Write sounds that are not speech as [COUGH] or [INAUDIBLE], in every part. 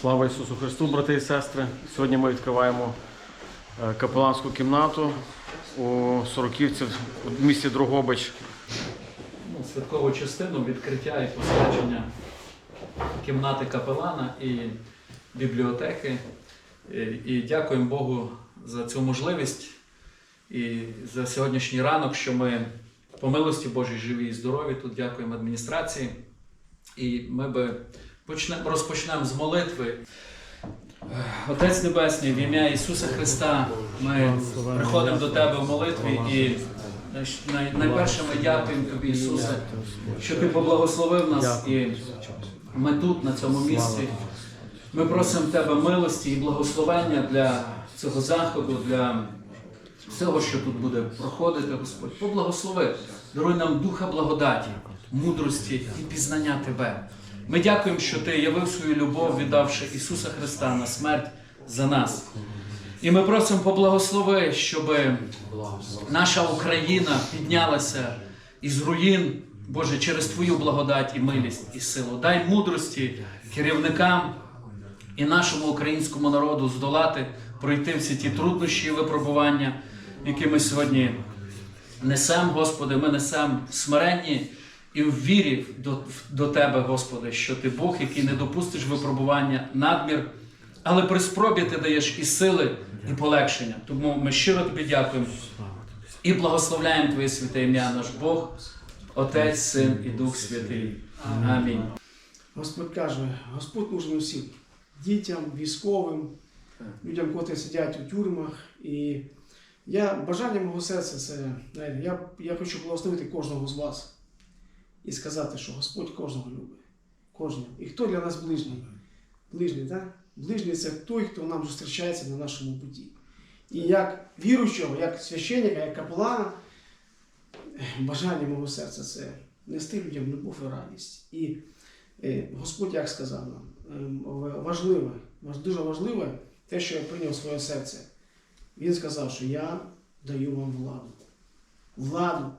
Слава Ісусу Христу, брати і сестри! Сьогодні ми відкриваємо е, капеланську кімнату у Сороківці в місті Дрогобич. ну, святкову частину відкриття і посвячення кімнати капелана і бібліотеки. І, і дякуємо Богу за цю можливість і за сьогоднішній ранок, що ми по милості Божій живі і здорові. Тут дякуємо адміністрації. І ми би почнемо, розпочнемо з молитви. Отець Небесний, в ім'я Ісуса Христа, ми приходимо до Тебе в молитві і найперше ми дякуємо Тобі, Ісусе, що Ти поблагословив нас і ми тут, на цьому місці. Ми просимо Тебе милості і благословення для цього заходу, для всього, що тут буде проходити, Господь. Поблагослови, даруй нам духа благодаті, мудрості і пізнання Тебе. Ми дякуємо, що Ти явив свою любов, віддавши Ісуса Христа на смерть за нас. І ми просимо поблагослови, щоб наша Україна піднялася із руїн, Боже, через Твою благодать і милість і силу. Дай мудрості керівникам і нашому українському народу здолати, пройти всі ті труднощі і випробування, які ми сьогодні несемо, Господи, ми несемо смиренні і в вірі до, до Тебе, Господи, що Ти Бог, який не допустиш випробування, надмір, але при спробі Ти даєш і сили, і полегшення. Тому ми щиро Тобі дякуємо і благословляємо Твоє святе ім'я, наш Бог, Отець, Син і Дух Святий. Амінь. Господь каже, Господь нужен усім дітям, військовим, людям, котрі сидять у тюрмах. І я бажання мого серця це, я, я хочу благословити кожного з вас і сказати, що Господь кожного любить. Кожного. І хто для нас ближній? Ближній, так? Ближній це той, хто нам зустрічається на нашому путі. І як віруючого, як священника, як капелана, бажання мого серця це нести людям любов і радість. І Е, Господь як сказав нам, ем, важливе, дуже важливе те, що я прийняв в своє серце. Він сказав, що я даю вам владу. Владу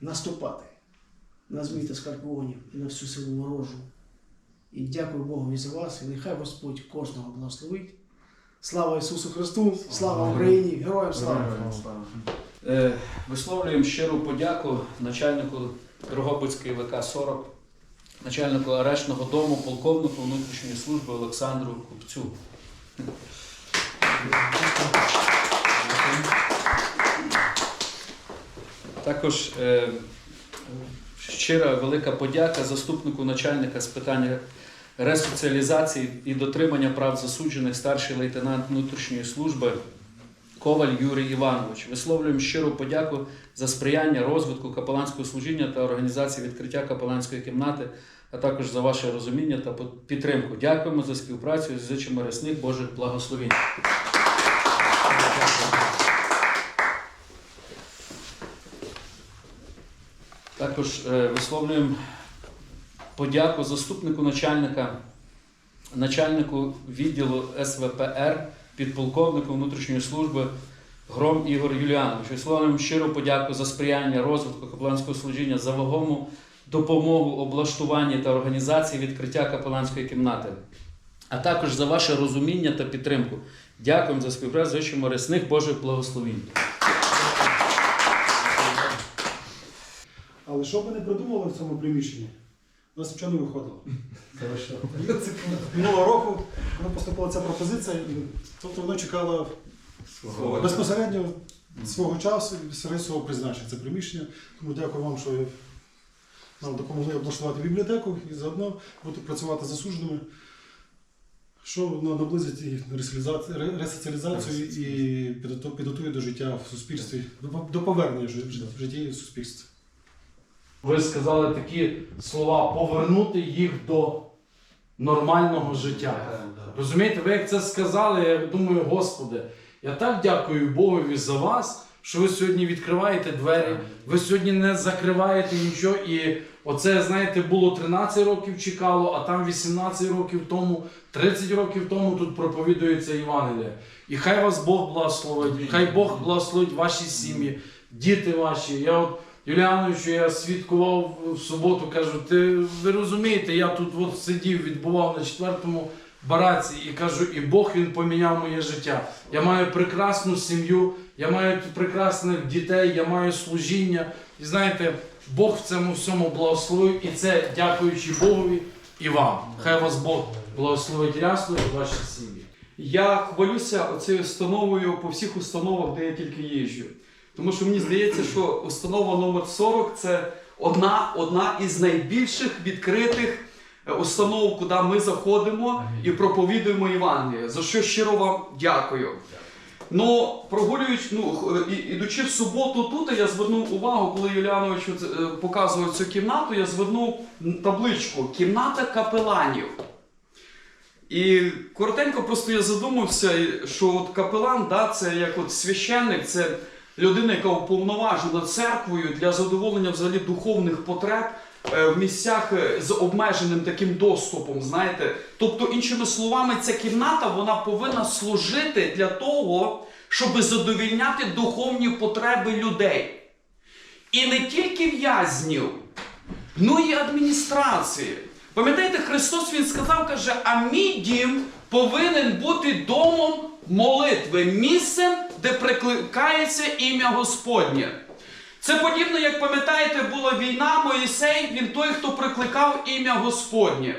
наступати на змій та скорпіонів і на всю силу ворожу. І дякую Богу за вас, і нехай Господь кожного благословить. Слава Ісусу Христу, слава Україні, героям слава! Е, Висловлюємо щиру подяку начальнику Дрогобицької ВК 40, начальнику арештного дому, полковнику внутрішньої служби Олександру Купцю. Також е, щира велика подяка заступнику начальника з питань ресоціалізації і дотримання прав засуджених старший лейтенант внутрішньої служби Коваль Юрій Іванович. Висловлюємо щиру подяку за сприяння розвитку капеланського служіння та організації відкриття капеланської кімнати, а також за ваше розуміння та підтримку. Дякуємо за співпрацю і зичимо рясних Божих благословень. Також е, висловлюємо подяку заступнику начальника, начальнику відділу СВПР, підполковнику внутрішньої служби Гром Ігор Юліанович. Висловлюємо щиру подяку за сприяння розвитку капеланського служіння, за вагому допомогу облаштуванні та організації відкриття капеланської кімнати, а також за ваше розуміння та підтримку. Дякуємо за співпрацю, зичимо рясних Божих благословінь. Але що би не придумали в цьому приміщенні, у нас нічого не виходило. Минулого року, коли поступила ця пропозиція, і- тобто воно чекало безпосередньо свого часу і свого призначення це приміщення. Тому дякую вам, що нам допомогли облаштувати бібліотеку і заодно бути працювати з засудженими, що ну, наблизить і ресоціалізацію- і підготує до життя в суспільстві, до, до повернення в житті в суспільстві. Ви сказали такі слова повернути їх до нормального життя. Розумієте, ви як це сказали, я думаю, Господи, я так дякую Богові за вас, що ви сьогодні відкриваєте двері, ви сьогодні не закриваєте нічого. І оце, знаєте, було 13 років чекало, а там 18 років тому, 30 років тому тут проповідується Євангеліє. І хай вас Бог благословить, хай Бог благословить ваші сім'ї, діти ваші. Я от Юліановичу, я свідкував в суботу, кажу, ти ви розумієте, я тут от сидів, відбував на четвертому бараці і кажу, і Бог він поміняв моє життя. Я маю прекрасну сім'ю, я маю прекрасних дітей, я маю служіння. І знаєте, Бог в цьому всьому благословив, і це дякуючи Богові і вам. Хай вас Бог благословить рясно і ваші сім'ї. Я хвалюся оцією установою по всіх установах, де я тільки їжджу. Тому що мені здається, що установа номер 40 це одна, одна із найбільших відкритих е, установ, куди ми заходимо і проповідуємо Євангеліє. За що щиро вам дякую. Ну, прогулюючи, ну, ідучи в суботу тут, я звернув увагу, коли Юліанович е, показував цю кімнату, я звернув табличку Кімната капеланів. І коротенько просто я задумався, що от капелан, да, це як от священник, це людина, яка уповноважена церквою для задоволення взагалі духовних потреб е, в місцях е, з обмеженим таким доступом. Знаєте, тобто, іншими словами, ця кімната вона повинна служити для того, щоб задовільняти духовні потреби людей. І не тільки в'язнів, ну і адміністрації. Пам'ятаєте, Христос Він сказав, каже, а мій дім повинен бути домом молитви, місцем, де прикликається ім'я Господнє. Це подібно, як пам'ятаєте, була війна, Моїсей, він той, хто прикликав ім'я Господнє.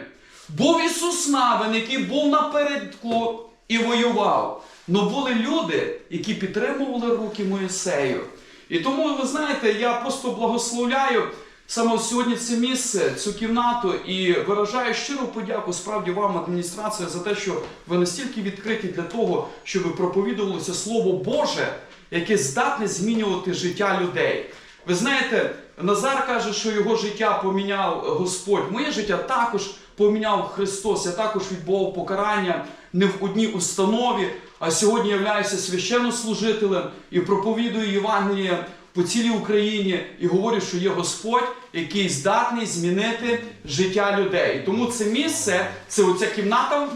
Був Ісус Навин, який був напередку і воював. Но були люди, які підтримували руки Моїсею. І тому, ви знаєте, я просто благословляю саме сьогодні це місце, цю кімнату і виражаю щиру подяку справді вам, адміністрація, за те, що ви настільки відкриті для того, щоб проповідувалося Слово Боже, яке здатне змінювати життя людей. Ви знаєте, Назар каже, що його життя поміняв Господь. Моє життя також поміняв Христос. Я також відбував покарання не в одній установі, а сьогодні являюся священнослужителем і проповідую Євангеліє по цілій Україні і говорю, що є Господь, який здатний змінити життя людей. Тому це місце, це оця кімната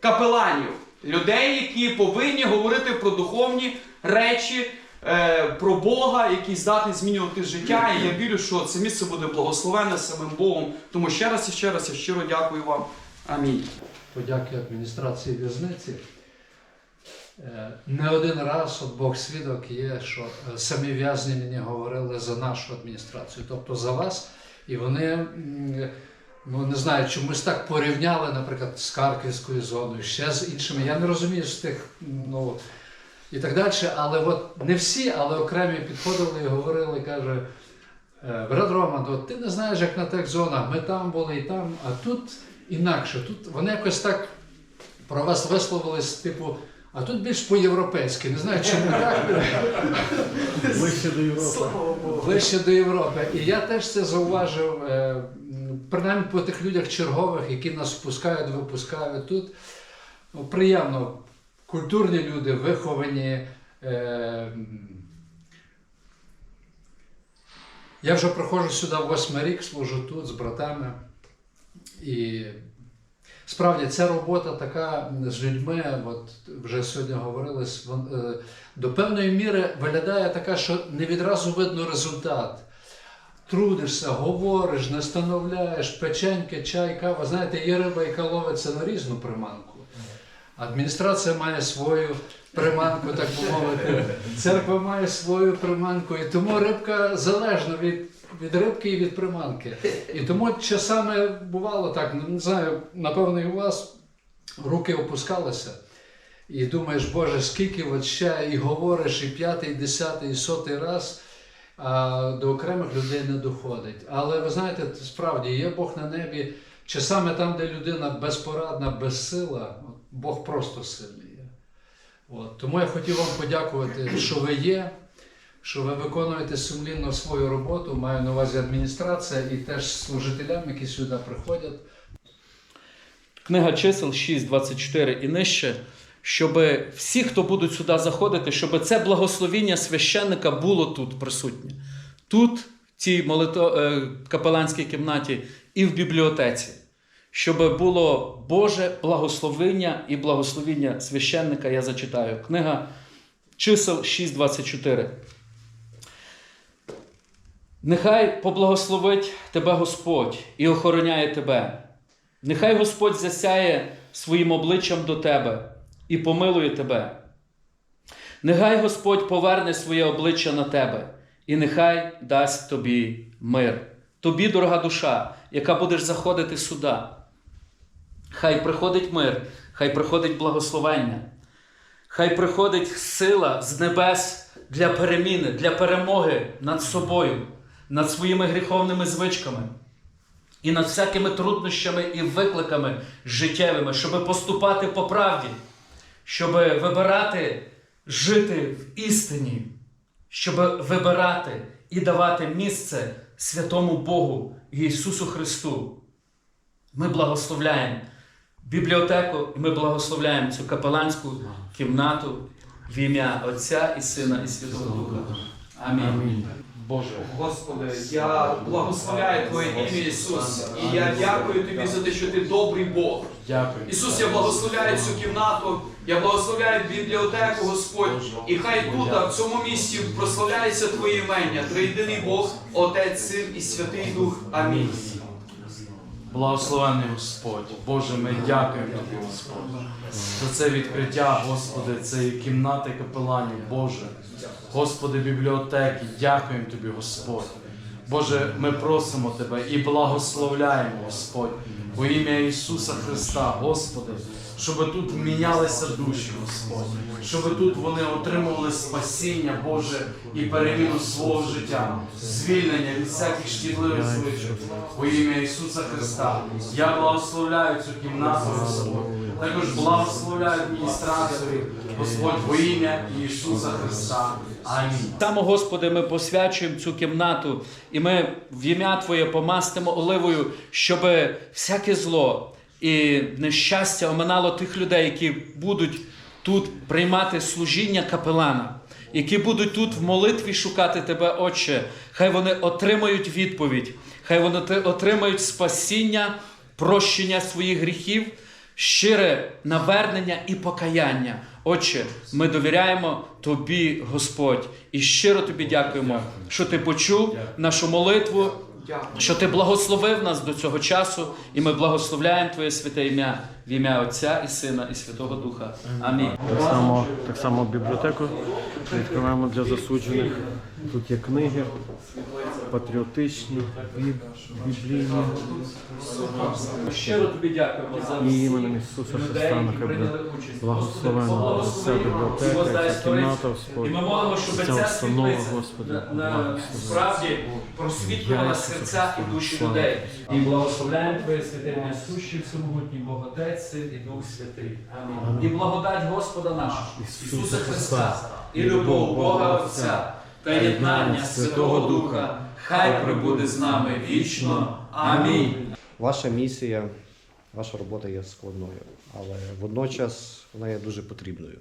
капеланів, людей, які повинні говорити про духовні речі, е, про Бога, який здатний змінювати життя. І я вірю, що це місце буде благословене самим Богом. Тому ще раз і ще раз я щиро дякую вам. Амінь. подяки адміністрації в'язниці. Е, Не один раз от Бог свідок є, що е, самі в'язні мені говорили за нашу адміністрацію, тобто за вас. І вони, ну не знаю, чомусь так порівняли, наприклад, з Харківською зоною, ще з іншими. Я не розумію з тих, ну і так далі. Але от не всі, але окремі підходили і говорили, каже. «Е, Брат Роман, от ти не знаєш, як на тих зонах, ми там були і там, а тут інакше. Тут вони якось так про вас висловились, типу, а тут більш по-європейськи. Не знаю, чому [LAUGHS] так. Ближче до Європи. Ближче до Європи. І я теж це зауважив, е, принаймні по тих людях чергових, які нас впускають, випускають тут. Ну, приємно, культурні люди, виховані. Е, я вже проходжу сюди восьмий рік, служу тут з братами. І справді ця робота така з людьми, от вже сьогодні говорили, е, до певної міри виглядає така, що не відразу видно результат. Трудишся, говориш, настановляєш, печеньки, чай, кава. Знаєте, є риба, яка ловиться на різну приманку. Адміністрація має свою приманку, так би мовити. Церква має свою приманку. І тому рибка залежна від, від рибки і від приманки. І тому часами бувало так, ну, не знаю, напевно, і у вас руки опускалися. І думаєш, Боже, скільки от ще і говориш, і п'ятий, і десятий, і сотий раз, а до окремих людей не доходить. Але ви знаєте, справді є Бог на небі. Часами там, де людина безпорадна, безсила, Бог просто сильний. От. Тому я хотів вам подякувати, що ви є, що ви виконуєте сумлінно свою роботу. Маю на увазі адміністрація і теж служителям, які сюди приходять. Книга чисел 6, 24 і нижче, щоб всі, хто будуть сюди заходити, щоб це благословіння священника було тут присутнє. Тут, в цій молито... е, капеланській кімнаті, і в бібліотеці. Щоб було Боже благословення і благословіння священника, я зачитаю. Книга чисел 6.24. Нехай поблагословить тебе Господь і охороняє тебе. Нехай Господь засяє своїм обличчям до тебе і помилує тебе. Нехай Господь поверне своє обличчя на тебе, і нехай дасть тобі мир. Тобі, дорога душа, яка будеш заходити сюди. Хай приходить мир, хай приходить благословення, хай приходить сила з небес для переміни, для перемоги над собою, над своїми гріховними звичками і над всякими труднощами і викликами життєвими, щоб поступати по правді, щоб вибирати жити в істині, щоб вибирати і давати місце святому Богу Ісусу Христу. Ми благословляємо бібліотеку, і ми благословляємо цю капеланську кімнату в ім'я Отця і Сина і Святого Духа. Амінь. Боже. Господи, я благословляю Твоє ім'я Ісус, і я дякую Тобі за те, що Ти добрий Бог. Дякую. Ісус, я благословляю цю кімнату, я благословляю бібліотеку, Господь, і хай тут, в цьому місці, прославляється Твоє імення, Триєдиний Бог, Отець, Син і Святий Дух. Амінь. Благословений Господь. Боже, ми дякуємо Тобі, Господь, за це відкриття, Господи, цієї кімнати капеланів, Боже. Господи, бібліотеки, дякуємо Тобі, Господь. Боже, ми просимо Тебе і благословляємо, Господь, у ім'я Ісуса Христа, Господи, щоб тут мінялися душі, Господь, щоб тут вони отримували спасіння, Боже, і переміну свого життя, звільнення від всяких шкідливих звичок. У ім'я Ісуса Христа. Я благословляю цю кімнату, Господь. Також благословляю адміністраторів, Господь, во ім'я Ісуса Христа. Амінь. Само, Господи, ми посвячуємо цю кімнату, і ми в ім'я Твоє помастимо оливою, щоб всяке зло і нещастя оминало тих людей, які будуть тут приймати служіння капелана, які будуть тут в молитві шукати Тебе, Отче. Хай вони отримають відповідь, хай вони отримають спасіння, прощення своїх гріхів, щире навернення і покаяння. Отче, ми довіряємо Тобі, Господь, і щиро Тобі дякуємо, що Ти почув нашу молитву. Що Ти благословив нас до цього часу, і ми благословляємо Твоє святе ім'я в ім'я Отця і Сина і Святого Духа. Амінь. Так само, так само бібліотеку відкриваємо для засуджених. Тут є книги патріотичні, біб- біблійні. Щиро тобі дякуємо за І всіх іменем Ісуса людей, Христа які нехай прийняли буде участь. благословена ця і бібліотека, ця кімната. Господь. І ми молимо, щоб Ця установа, Господи, справді просвітлювала серця і душі людей. І благословляємо Твоє святе ім'я сущий всемогутній Бог Отець, Син і Дух Святий. Амінь. І благодать Господа нашого, Ісуса Христа, і любов Бога Отця, та єднання Святого Духа, хай прибуде з нами вічно. Амінь. Ваша місія, ваша робота є складною, але водночас вона є дуже потрібною.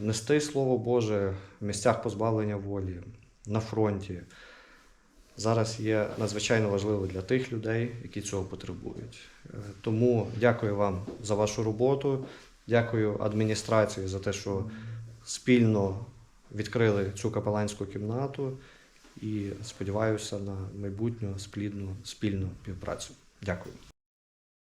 Нести Слово Боже в місцях позбавлення волі, на фронті зараз є надзвичайно важливо для тих людей, які цього потребують. Е, Тому дякую вам за вашу роботу, дякую адміністрації за те, що спільно відкрили цю капеланську кімнату і сподіваюся на майбутню сплідну спільну співпрацю. Дякую.